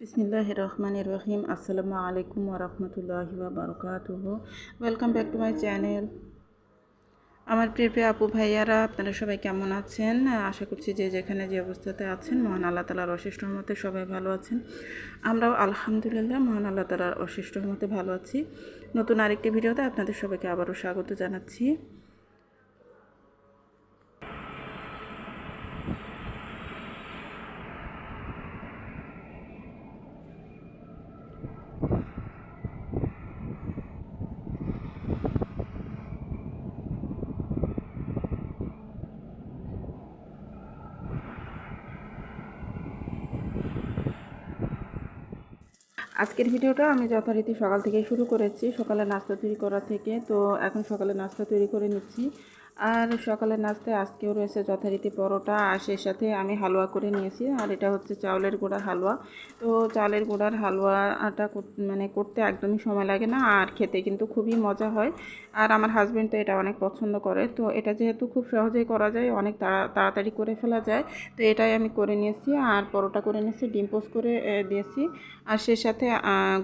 বিসমিল্লাহ রহমান রহিম আসসালামু আলাইকুম ওরহমতুল্লাহি বারকাতুহ welcome back to my channel. আমার প্রিয় আপু ভাইয়ারা, আপনারা সবাই কেমন আছেন? আশা করছি যে যেখানে যে অবস্থাতে আছেন, মহান আল্লাহ তালার অশেষ রহমতে সবাই ভালো আছেন। আমরাও আলহামদুলিল্লাহ মহান আল্লাহ তালার অশেষ রহমতে ভালো আছি। নতুন আরেকটি ভিডিওতে আপনাদের সবাইকে আবারও স্বাগত জানাচ্ছি। আজকের ভিডিওটা আমি যথারীতি সকাল থেকে শুরু করেছি। সকালে নাস্তা তৈরি করা থেকে, তো এখন সকালে নাস্তা তৈরি করে নিচ্ছি। আর সকালের নাস্তায় আজকেও রয়েছে যথারীতি পরোটা, আর সেই সাথে আমি হালুয়া করে নিয়েছি, আর এটা হচ্ছে চাউলের গুঁড়ার হালুয়া। তো চালের গুঁড়ার হালুয়াটা মানে করতে একদমই সময় লাগে না, আর খেতে কিন্তু খুবই মজা হয়। আর আমার হাজব্যান্ড তো এটা অনেক পছন্দ করে, তো এটা যেহেতু খুব সহজেই করা যায়, অনেক তাড়াতাড়ি করে ফেলা যায়, তো এটাই আমি করে নিয়েছি, আর পরোটা করে নিয়েছি, ডিম পোস্ট করে দিয়েছি। আর সে সাথে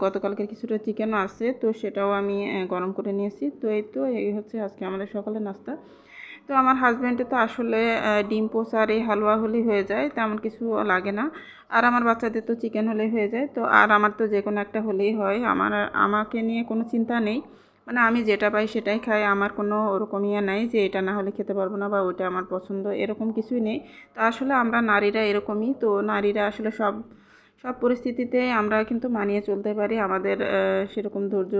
গতকালকের কিছুটা চিকেনও আছে, তো সেটাও আমি গরম করে নিয়েছি। তো এই তো, এই হচ্ছে আজকে আমাদের সকালের নাস্তা। তো আমার হাজব্যান্ডে তো আসলে ডিম পোস আর এই হালুয়া হলেই হয়ে যায়, তেমন কিছু লাগে না। আর আমার বাচ্চাদের তো চিকেন হলেই হয়ে যায়, তো আর আমার তো যে কোনো একটা হলেই হয়। আমার আমাকে নিয়ে কোনো চিন্তা নেই। মানে আমি যেটা পাই সেটাই খাই, আমার কোনো ওরকম ইয়ে নাই যে এটা না হলে খেতে পারব না বা ওইটা আমার পছন্দ, এরকম কিছুই নেই। তো আসলে আমরা নারীরা এরকমই, তো নারীরা আসলে সব সব পরিস্থিতিতে আমরা কিন্তু মানিয়ে চলতে পারি। আমাদের সেরকম ধৈর্য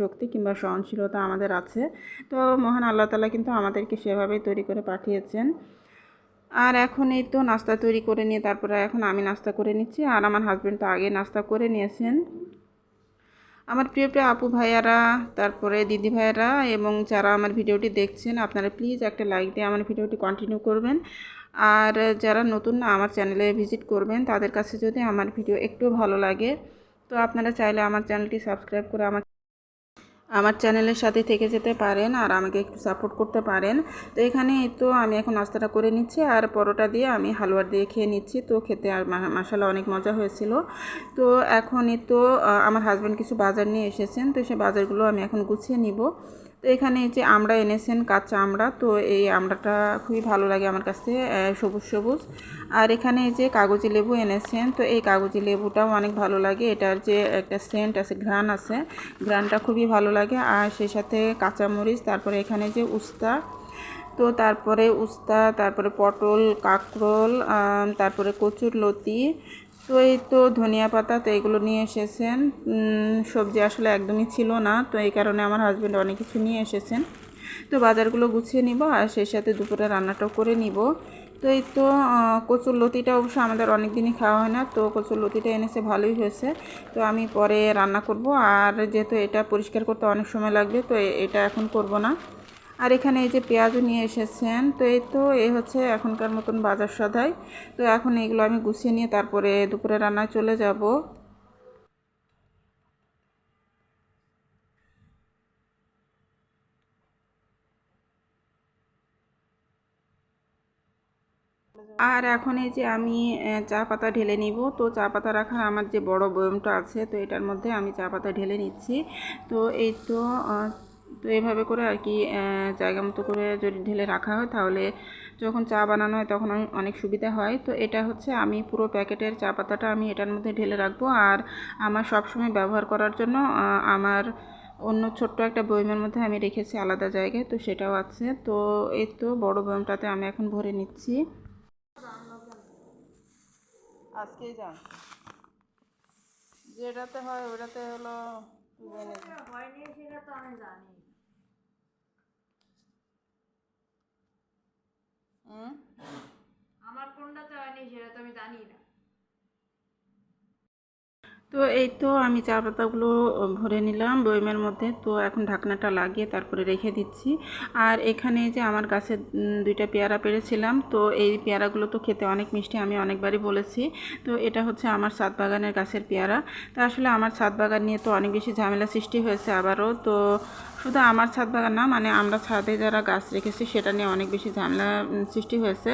শক্তি কিংবা সহনশীলতা আমাদের আছে। তো মহান আল্লাহ তালা কিন্তু আমাদেরকে সেভাবেই তৈরি করে পাঠিয়েছেন। আর এখন এই তো নাস্তা তৈরি করে নিয়ে তারপরে এখন আমি নাস্তা করে নিচ্ছি। আর আমার হাজব্যান্ড তো আগে নাস্তা করে নিয়েছেন। আমার প্রিয় প্রিয় আপু ভাইয়ারা, তারপরে দিদি ভাইয়ারা এবং যারা আমার ভিডিওটি দেখছেন, আপনারা প্লিজ একটা লাইক দিয়ে আমার ভিডিওটি কন্টিনিউ করবেন। আর যারা নতুন না আমার চ্যানেলে ভিজিট করবেন, তাদের কাছে যদি আমার ভিডিও একটু ভালো লাগে, তো আপনারা চাইলে আমার চ্যানেলটি সাবস্ক্রাইব করে আমার আমার চ্যানেলের সাথে থেকে যেতে পারেন আর আমাকে একটু সাপোর্ট করতে পারেন। তো এখানে তো আমি এখন নাস্তাটা করে নিচ্ছি আর পরোটা দিয়ে আমি হালুয়ার দিয়ে খেয়ে নিচ্ছি। তো খেতে আর মশালা অনেক মজা হয়েছিল। তো এখনই তো আমার হাজব্যান্ড কিছু বাজার নিয়ে এসেছেন, তো সে বাজারগুলো আমি এখন গুছিয়ে নিব। তো এখানে যে আমরা এনেছেন কাঁচা আমড়া তো এই আমড়াটা খুবই ভালো লাগে আমার কাছে সবুজ সবুজ। আর এখানে যে কাগজি লেবু এনেছেন, তো এই কাগজি লেবুটাও অনেক ভালো লাগে। এটার যে একটা সেন্ট আছে, ঘ্রাণ আছে, ঘ্রাণটা খুবই ভালো লাগে। আর সেই সাথে কাঁচামরিচ, তারপরে এখানে যে উস্তা, তো তারপরে উস্তা, তারপরে পটল, কাঁকরোল তারপরে কচুর লতি তো এই তো ধনিয়া পাতা, তো এগুলো নিয়ে এসেছেন। সবজি আসলে একদমই ছিল না, তো এই কারণে আমার হাজব্যান্ড অনেক কিছু নিয়ে এসেছেন। তো বাজারগুলো গুছিয়ে নিব আর সেই সাথে দুপুরে রান্নাটাও করে নিব। তো এই তো কচুর লতিটা অবশ্য আমাদের অনেক দিনই খাওয়া হয় না, তো কচুর লতিটা এনেছে ভালোই হয়েছে। তো আমি পরে রান্না করব, আর যেহেতু এটা পরিষ্কার করতে অনেক সময় লাগবে, তো এটা এখন করব না। আর এখানে এই যে পেঁয়াজও নিয়ে এসেছেন, তো এই তো এই হচ্ছে এখনকার মতন বাজার সদাই। তো এখন এগুলো আমি গুছিয়ে নিয়ে তারপরে দুপুরে রান্নায় চলে যাব। আর এখন এই যে আমি চা পাতা ঢেলে নিব। তো চা পাতা রাখার আমার যে বড় বয়মটা আছে, তো এটার মধ্যে আমি চা পাতা ঢেলে নিচ্ছি। তো এই তো তো এভাবে করে আর কি জায়গা মতো করে যদি ঢেলে রাখা হয় তাহলে যখন চা বানানো হয় তখন অনেক সুবিধা হয়। তো এটা হচ্ছে আমি পুরো প্যাকেটের চা পাতাটা আমি এটার মধ্যে ঢেলে রাখব আর আমার সবসময় ব্যবহার করার জন্য আমার অন্য ছোট্ট একটা বয়মের মধ্যে আমি রেখেছি আলাদা জায়গায়, তো সেটাও আছে। তো এই তো বড় বয়মটাতে আমি এখন ভরে নিচ্ছি। আজকেই যান। যেটাতে হয় ওটাতে হলো হয়নি সেটা তো আমি জানি আমার কোনটাতে হয়নি সেটা তো আমি জানি না। তো এই তো আমি চা পাতাগুলো ভরে নিলাম বয়মের মধ্যে। তো এখন ঢাকনাটা লাগিয়ে তারপরে রেখে দিচ্ছি। আর এখানে যে আমার গাছে দুইটা পেয়ারা পেরেছিলাম, তো এই পেয়ারাগুলো তো খেতে অনেক মিষ্টি, আমি অনেকবারই বলেছি। তো এটা হচ্ছে আমার সাত বাগানের গাছের পেয়ারা। তা আসলে আমার সাত বাগান নিয়ে তো অনেক বেশি ঝামেলা সৃষ্টি হয়েছে আবারও। তো শুধু আমার ছাদ বাগান না মানে আমরা ছাদে যারা গাছ রেখেছি সেটা নিয়ে অনেক বেশি ঝামেলা সৃষ্টি হয়েছে।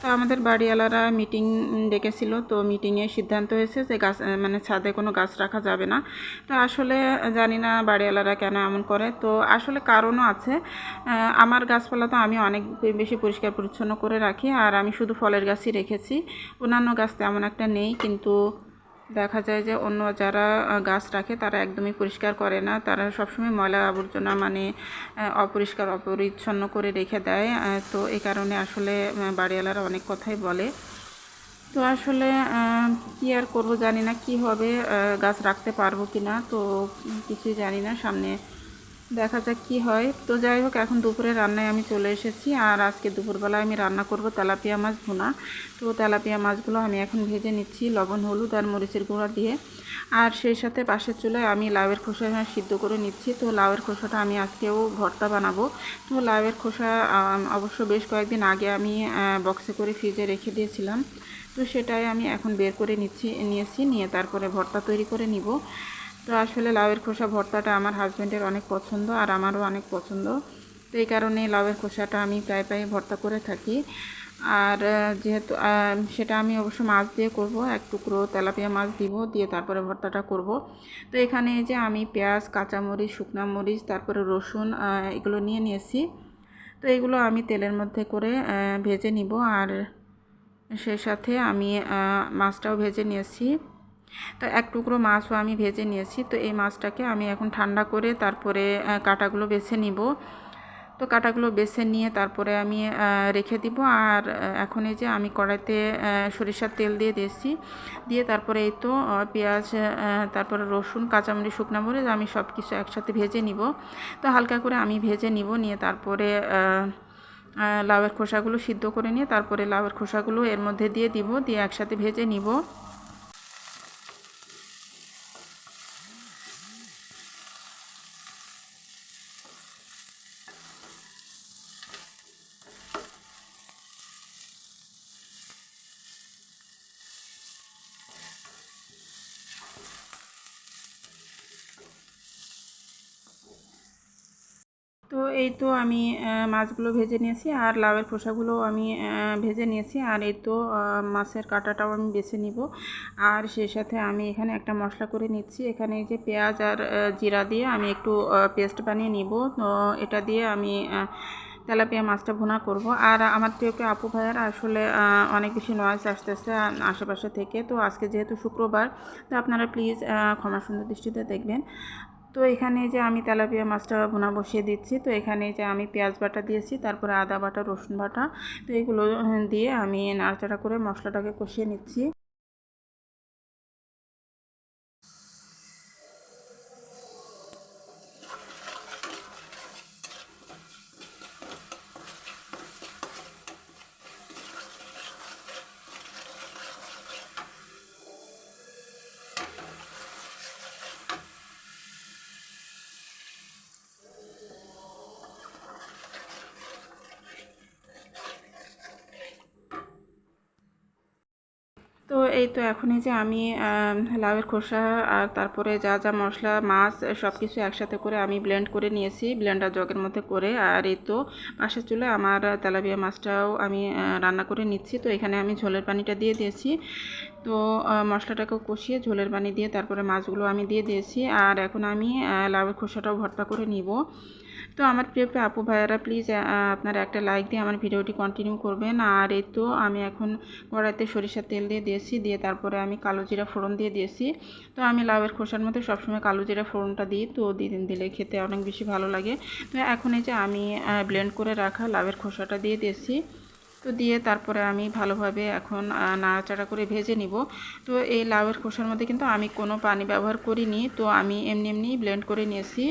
তো আমাদের বাড়িওয়ালারা মিটিং ডেকেছিল, তো মিটিংয়ে সিদ্ধান্ত হয়েছে যে গাছ মানে ছাদে কোনো গাছ রাখা যাবে না। তো আসলে জানি না বাড়িওয়ালারা কেন এমন করে। তো আসলে কারণও আছে। আমার গাছপালা তো আমি অনেক বেশি পরিষ্কার পরিচ্ছন্ন করে রাখি, আর আমি শুধু ফলের গাছই রেখেছি। অন্যান্য গাছ তেমন একটা নেই, কিন্তু দেখা যায় যে অন্য যারা গাছ রাখে তারা একদমই পরিষ্কার করে না। তারা সবসময় ময়লা আবর্জনা মানে অপরিষ্কার, অপরিচ্ছন্ন করে রেখে দেয়। তো এই কারণে আসলে বাড়িওয়ালারা অনেক কথাই বলে। তো আসলে কি আর করব জানি না, কি হবে গাছ রাখতে পারব কি না তো কিছুই জানি না। সামনে দেখা যাক কি হয়। তো যাই হোক, এখন দুপুরে রান্নায় আমি চলে এসেছি আর আজকে দুপুরবেলায় আমি রান্না করব তেলাপিয়া মাছ ভুনা। তো তেলাপিয়া মাছগুলো আমি এখন ভেজে নিচ্ছি লবণ, হলুদ আর মরিচের গুঁড়া দিয়ে। আর সেই সাথে পাশের চুলায় আমি লাউয়ের খোসা সিদ্ধ করে নিচ্ছি। তো লাউয়ের খোসাটা আমি আজকেও ভর্তা বানাবো। তো লাউয়ের খোসা অবশ্য বেশ কয়েকদিন আগে আমি বক্সে করে ফ্রিজে রেখে দিয়েছিলাম। তো সেটাই আমি এখন বের করে নিচ্ছি, নিয়েছি, নিয়ে তারপরে ভর্তা তৈরি করে নিব। তো আসলে লাউয়ের খোসা ভর্তাটা আমার হাজব্যান্ডের অনেক পছন্দ আর আমারও অনেক পছন্দ। তো এই কারণে লাউয়ের খোসাটা আমি প্রায় প্রায় ভর্তা করে থাকি। আর যেহেতু সেটা আমি অবশ্য মাছ দিয়ে করব, এক টুকরো তেলাপিয়া মাছ দিব, দিয়ে তারপরে ভর্তাটা করব। তো এখানে যে আমি পেঁয়াজ, কাঁচামরিচ, শুকনা মরিচ, তারপরে রসুন এগুলো নিয়ে নিয়েছি। তো এগুলো আমি তেলের মধ্যে করে ভেজে নিব। আর সেই সাথে আমি মাছটাও ভেজে নিয়েছি। তো এক টুকরো মাছও আমি ভেজে নিয়েছি। তো এই মাছটাকে আমি এখন ঠান্ডা করে তারপরে কাঁটাগুলো বেছে নিব। তো কাঁটাগুলো বেছে নিয়ে তারপরে আমি রেখে দিব। আর এখন এই যে আমি কড়াইতে সরিষার তেল দিয়ে দিয়েছি। দিয়ে তারপরে এই তো পেঁয়াজ তারপরে রসুন, কাঁচামরিচ, শুকনো মরিচ আমি সব কিছু একসাথে ভেজে নিব। তো হালকা করে আমি ভেজে নিব। নিয়ে তারপরে লাউয়ের খোসাগুলো সিদ্ধ করে নিয়ে তারপরে লাউয়ের খোসাগুলো এর মধ্যে দিয়ে দিব। দিয়ে একসাথে ভেজে নিব। তো এই তো আমি মাছগুলো ভেজে নিয়েছি আর লাউয়ের খোসাগুলো আমি ভেজে নিয়েছি আর এই তো মাছের কাঁটাটাও আমি বেছে নিব। আর সেই সাথে আমি এখানে একটা মশলা করে নিচ্ছি। এখানে যে পেঁয়াজ আর জিরা দিয়ে আমি একটু পেস্ট বানিয়ে নিব। তো এটা দিয়ে আমি তেলাপিয়া মাছটা ভুনা করব। আর আমার প্রিয় প্রিয় আপু ভাইয়ারা আসলে অনেক বেশি নয়েজ আসতেছে আ- আশেপাশে থেকে। তো আজকে যেহেতু শুক্রবার, তো আপনারা প্লিজ ক্ষমা সুন্দর দৃষ্টিতে দেখবেন। তো এখানে যে আমি তেলাপিয়া মাছটা বোনা বসিয়ে দিচ্ছি, তো এখানে যে আমি পেঁয়াজ বাটা দিয়েছি, তারপরে আদা বাটা, রসুন বাটা, তো এগুলো দিয়ে আমি নাড়াচাড়া করে মশলাটাকে কষিয়ে নিচ্ছি তো এই তো এখনই যে আমি লাউয়ের খোসা আর তারপরে যা যা মশলা মাছ সব কিছু একসাথে করে আমি ব্লেন্ড করে নিয়েছি ব্লেন্ডার জগের মধ্যে করে। আর এই তো পাশের চুলে আমার তেলাপিয়া মাছটাও আমি রান্না করে নিচ্ছি। তো এখানে আমি ঝোলের পানিটা দিয়ে দিয়েছি। তো আহ, মশলাটাকেও কষিয়ে ঝোলের পানি দিয়ে তারপরে মাছগুলো আমি দিয়ে দিয়েছি। আর এখন আমি লাউয়ের খোসাটাও ভর্তা করে নিব। তো আমার প্রিয় আপু ভাইয়ারা প্লিজ আপনারা একটা লাইক দিয়ে আমার ভিডিওটি কন্টিনিউ করবেন। আর এই তো আমি এখন কড়াইতে সরিষার তেল দিয়ে দিয়েছি, দিয়ে তারপরে আমি কালো জিরা ফোড়ন দিয়ে দিয়েছি। তো আমি লাউয়ের খোসার মধ্যে সবসময় কালো জিরা ফোড়নটা দিই, তো দিন দিলে খেতে অনেক বেশি ভালো লাগে। তো এখন এই যে আমি ব্লেন্ড করে রাখা লাউয়ের খোসাটা দিয়ে দিয়েছি। তো দিয়ে তারপরে আমি ভালোভাবে এখন নাড়াচাড়া করে ভেজে নিব। তো এই লাউয়ের খোসার মধ্যে কিন্তু আমি কোনো পানি ব্যবহার করিনি, তো আমি এমনি এমনি ব্লেন্ড করে নিয়েছি।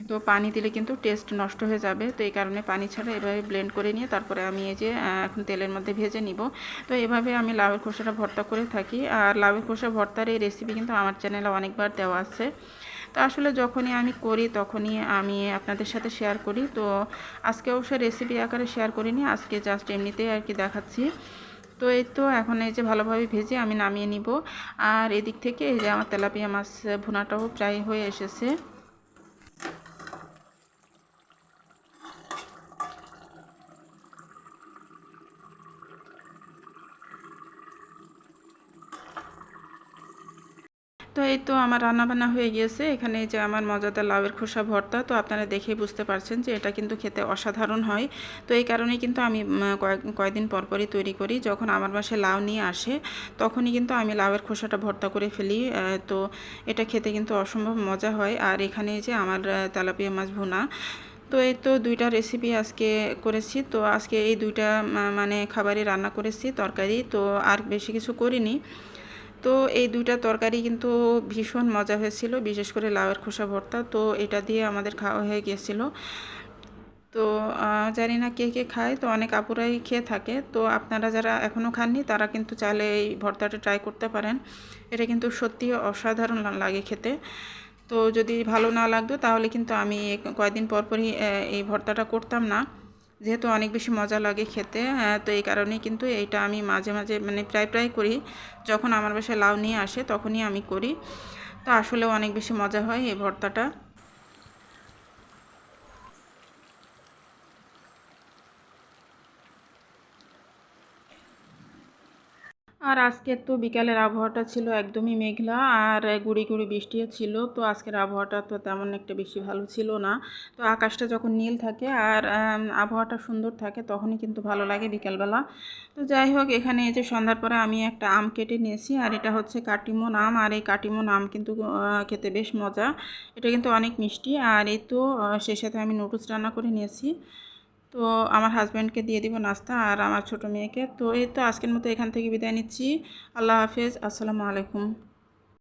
তো পানি দিলে কিন্তু টেস্ট নষ্ট হয়ে যাবে। তো এই কারণে পানি ছাড়া এভাবে ব্লেন্ড করে নিয়ে তারপরে আমি এই যে এখন তেলের মধ্যে ভেজে নিব। তো এভাবে আমি লাউয়ের খোসাটা ভর্তা করে থাকি। আর লাউয়ের খোসা ভর্তার এই রেসিপি কিন্তু আমার চ্যানেলে অনেকবার দেওয়া আছে। তো আসলে যখনই আমি করি, তখনই আমি আপনাদের সাথে শেয়ার করি। তো আজকে অবশ্য রেসিপি আকারে শেয়ার করিনি, আজকে জাস্ট এমনিতেই আর কি দেখাচ্ছি। তো এই তো এখন এই যে ভালোভাবে ভেজে আমি নামিয়ে নিব। আর এদিক থেকে এই যে আমার তেলাপিয়া মাছ ভুনাটাও প্রায় হয়ে এসেছে। তো এই তো আমার রান্না বান্না হয়ে গিয়েছে। এখানে যে আমার মজাদার লাউয়ের খোসা ভর্তা, তো আপনারা দেখেই বুঝতে পারছেন যে এটা কিন্তু খেতে অসাধারণ হয়। তো এই কারণেই কিন্তু আমি কয়েক, কয়েকদিন পরপরই তৈরি করি। যখন আমার বাসায় লাউ নিয়ে আসে, তখনই কিন্তু আমি লাউয়ের খোসাটা ভর্তা করে ফেলি। তো এটা খেতে কিন্তু অসম্ভব মজা হয়। আর এখানে যে আমার তেলাপিয়া মাছ ভুনা, তো এই তো দুইটা রেসিপি আজকে করেছি। তো আজকে এই দুইটা মানে খাবারই রান্না করেছি, তরকারি। তো আর বেশি কিছু করিনি। তো এই দুইটা তরকারি কিন্তু ভীষণ মজা হয়েছিল, বিশেষ করে লাউয়ের খোসা ভর্তা। তো এটা দিয়ে আমাদের খাওয়া হয়ে গিয়েছিল। তো জানি না কে কে খায়, তো অনেক আপুরাই খেয়ে থাকে। তো আপনারা যারা এখনও খাননি, তারা কিন্তু চাইলে এই ভর্তাটা ট্রাই করতে পারেন। এটা কিন্তু সত্যি অসাধারণ লাগে খেতে। তো যদি ভালো না লাগতো, তাহলে কিন্তু আমি কয়েকদিন পর পরই এই ভর্তাটা করতাম না। যেহেতু অনেক বেশি মজা লাগে খেতে তো এই কারণেই কিন্তু এইটা আমি মাঝে মাঝে মানে প্রায় প্রায় করি। যখন আমার বাসায় লাউ নিয়ে আসে তখনই আমি করি। তো আসলে অনেক বেশি মজা হয় এই ভর্তাটা। আর আজকের তো বিকালের আবহাওয়াটা ছিল একদমই মেঘলা আর গুড়ি গুড়ি বৃষ্টিও ছিল, তো আজকের আবহাওয়াটা তো তেমন একটা বেশি ভালো ছিল না। তো আকাশটা যখন নীল থাকে আর আবহাওয়াটা সুন্দর থাকে তখনই কিন্তু ভালো লাগে বিকালবেলা। তো যাই হোক, এখানে এই যে সন্ধ্যার পরে আমি একটা আম কেটে নিয়েছি আর এটা হচ্ছে কাটিমন আম আর এই কাটিমন আম কিন্তু খেতে বেশ মজা। এটা কিন্তু অনেক মিষ্টি আর এই তো সেই সাথে আমি নুডলস রান্না করে নিয়েছি। তো আমার হাজব্যান্ডকে দিয়ে দিব নাস্তা আর আমার ছোট মেয়েকে। তো এই তো আজকের মতো এখান থেকে বিদায় নিচ্ছি। আল্লাহ হাফেজ। আসসালামু আলাইকুম।